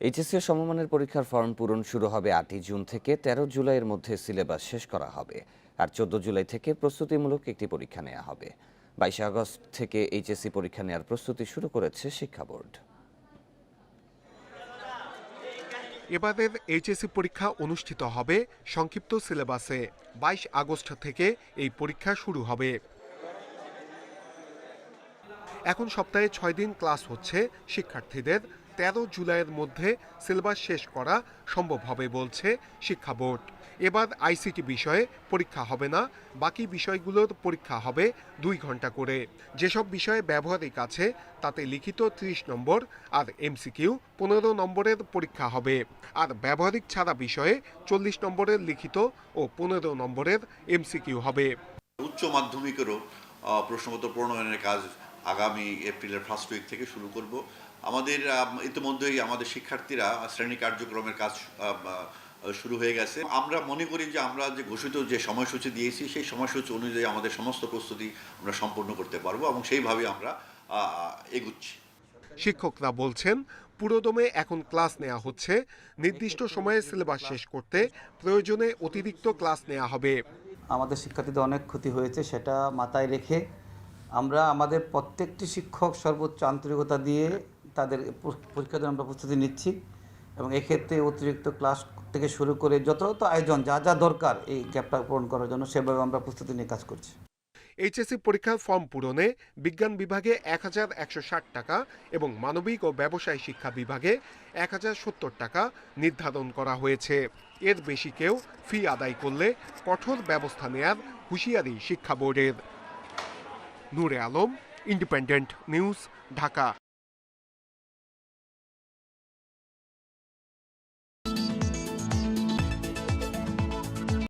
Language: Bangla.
এইচএসসি সমমানের পরীক্ষার ফর্ম পূরণ শুরু হবে আটই জুন থেকে তেরো জুলাইয়ের মধ্যে সিলেবাস শেষ করা হবে আর চোদ্দ জুলাই থেকে প্রস্তুতিমূলক একটি পরীক্ষা নেওয়া হবে। বাইশে আগস্ট থেকে এইচএসসি পরীক্ষা নেওয়ার প্রস্তুতি শুরু করেছে শিক্ষা বোর্ড। এবারের এইচএসসি পরীক্ষা অনুষ্ঠিত হবে সংক্ষিপ্ত সিলেবাসে। বাইশ আগস্ট থেকে এই পরীক্ষা শুরু হবে। এখন সপ্তাহে ছয় দিন ক্লাস হচ্ছে শিক্ষার্থীদের। তেরো জুলাইয়ের মধ্যে সিলেবাস শেষ করা সম্ভব হবে বলছে শিক্ষা বোর্ড। এবার আইসিটি বিষয়ে পরীক্ষা হবে না, বাকি বিষয়গুলোর পরীক্ষা হবে দুই ঘণ্টা করে। যেসব বিষয়ে ব্যবহারিক আছে, তাতে লিখিত ত্রিশ নম্বর আর এমসিকিউ পনেরো নম্বরের পরীক্ষা হবে। আর ব্যবহারিক ছাড়া বিষয়ে চল্লিশ নম্বরের লিখিত ও পনেরো নম্বরের এমসিকিউ হবে। উচ্চ মাধ্যমিকেরও প্রশ্নপত্র প্রণয়নের কাজ আগামী এপ্রিলের ফার্স্ট উইক থেকে শুরু করব। আমাদের আম, ইতিমধ্যেই আমাদের শিক্ষার্থীরা শ্রেণি কার্যক্রমের কাজ শুরু হয়ে গেছে। আমরা মনে করি যে আমরা যে ঘোষিত যে সময়সূচি দিয়েছি সেই সময়সূচি অনুযায়ী আমাদের সমস্ত প্রস্তুতি আমরা সম্পন্ন করতে পারব এবং সেইভাবে আমরা এগুচ্ছি। শিক্ষকরা বলছেন পুরোদমে এখন ক্লাস নেওয়া হচ্ছে। নির্দিষ্ট সময়ে সিলেবাস শেষ করতে প্রয়োজনে অতিরিক্ত ক্লাস নেওয়া হবে। আমাদের শিক্ষার্থীদের অনেক ক্ষতি হয়েছে সেটা মাথায় রেখে আমরা আমাদের প্রত্যেকটি শিক্ষক সর্বোচ্চ আন্তরিকতা দিয়ে তাদের পরীক্ষার জন্য আমরা প্রস্তুতি নিচ্ছি এবং এক্ষেত্রে অতিরিক্ত ক্লাস থেকে শুরু করে যত আয়োজন, যা যা দরকার এই গ্যাপটা পূরণ করার জন্য, সেভাবে আমরা প্রস্তুতি নিয়ে কাজ করছি। এইচএসসি পরীক্ষার ফর্ম পূরণে বিজ্ঞান বিভাগে এক হাজার একশো ষাট টাকা এবং মানবিক ও ব্যবসায় শিক্ষা বিভাগে এক হাজার সত্তর টাকা নির্ধারণ করা হয়েছে। এর বেশি কেউ ফি আদায় করলে কঠোর ব্যবস্থা নেয়ার হুঁশিয়ারি শিক্ষা বোর্ডের। Noore Alam independent news Dhaka.